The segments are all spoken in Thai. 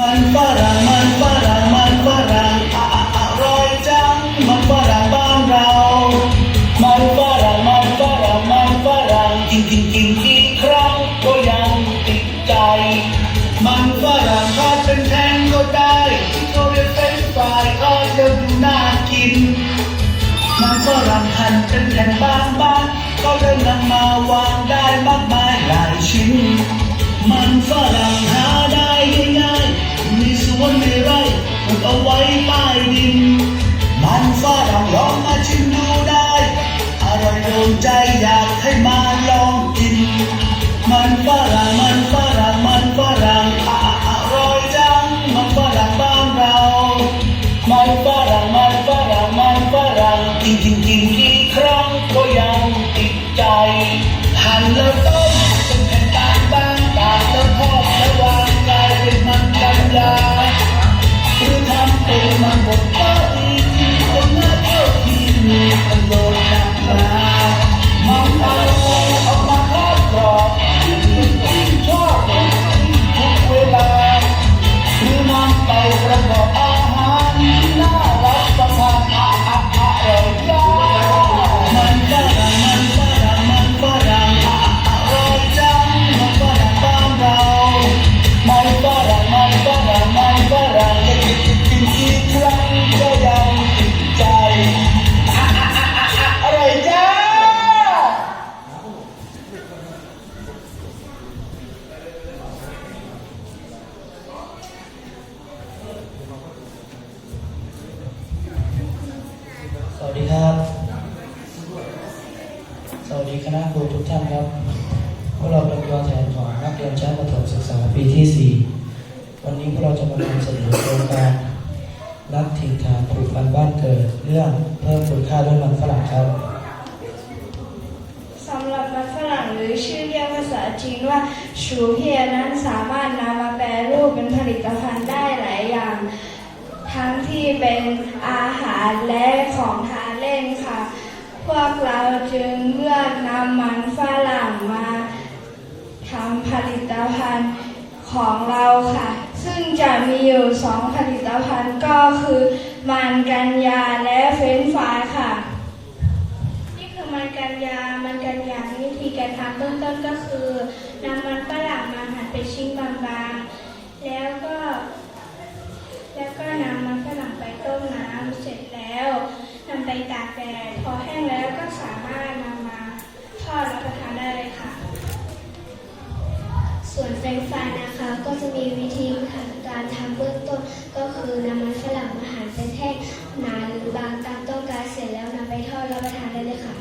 มันฝรั่งมันฝรั่งมันฝรั่งอะอะอร่อยจัง มันฝรั่งบ้านเรา มันฝรั่งมันฝรั่งมันฝรั่งกินกินกินกี่ครั้งก็ยังติดใจ มันฝรั่งทอดเป็นแท่งก็ได้ที่เขาเรียกเป็นฟรายก็จะดูน่ากิน มันฝรั่งหั่นเป็นแผ่นบางๆก็เลยนำมา ครับ สวัสดีคณะครูทุกท่านครับ พวกเราเป็นตัวแทนของนักเรียนชั้นประถมศึกษาปีที่ 4 วันนี้พวกเราจะมานำเสนอโครงการรักถิ่นฐานผูกพันบ้านเกิด เรื่องเพิ่มคุณค่าด้วยมันฝรั่งครับสำหรับมันฝรั่งหรือชื่อเรียกภาษาจีนว่าชูเพียนั้นสามารถนำมาแปรรูปเป็นผลิตภัณฑ์ได้หลายอย่าง ทั้งที่เป็นอาหารและของทานเล่นค่ะ พ วกเราจึงเลือกนำมันฝรั่งมาทำผลิตภัณฑ์ของเราค่ะ ซึ่งจะมีอยู่สองผลิตภัณฑ์ก็คือมันกัญญาและเฟรนฟรายค่ะ นี่คือมันกันยา มันกันยาวิธีการทำเบื้องต้นก็คือนำมันฝรั่งมาหั่นเป็นชิ้นบางๆ แล้วก็ แล้วก็นำมันฝรั่งไปต้มน้ำเสร็จแล้วนำไปตากแดด วนเฟรนฟรายนะคะก็จะมีวิธีการทำเบื้องต้นก็คือนำมันฝรั่งมาหั่นเป็นแท่งหนาหรือบางตามต้องการเสร็จแล้วนำไปทอดรับประทานได้เลยค่ะ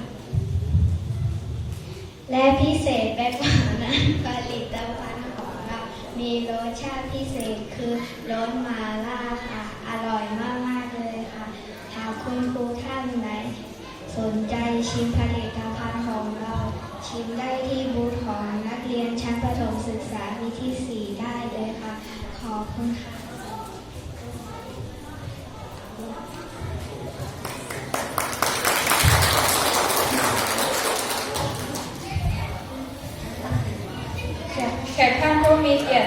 และพิเศษไปกว่านั้นผลิตภัณฑ์ของเรา มีรสชาติพิเศษคือรสมาล่าค่ะ อร่อยมาก ๆ เลยค่ะหากคุณครูท่านไหน สนใจชิมผลิตภัณฑ์ของเรา ชิมได้ที่บูธของนักเรียนชั้นประถมศึกษาปีที่ 4 ได้เลยค่ะ ขอบ คุณค่ะแขกท่านผู้มีเกียรติ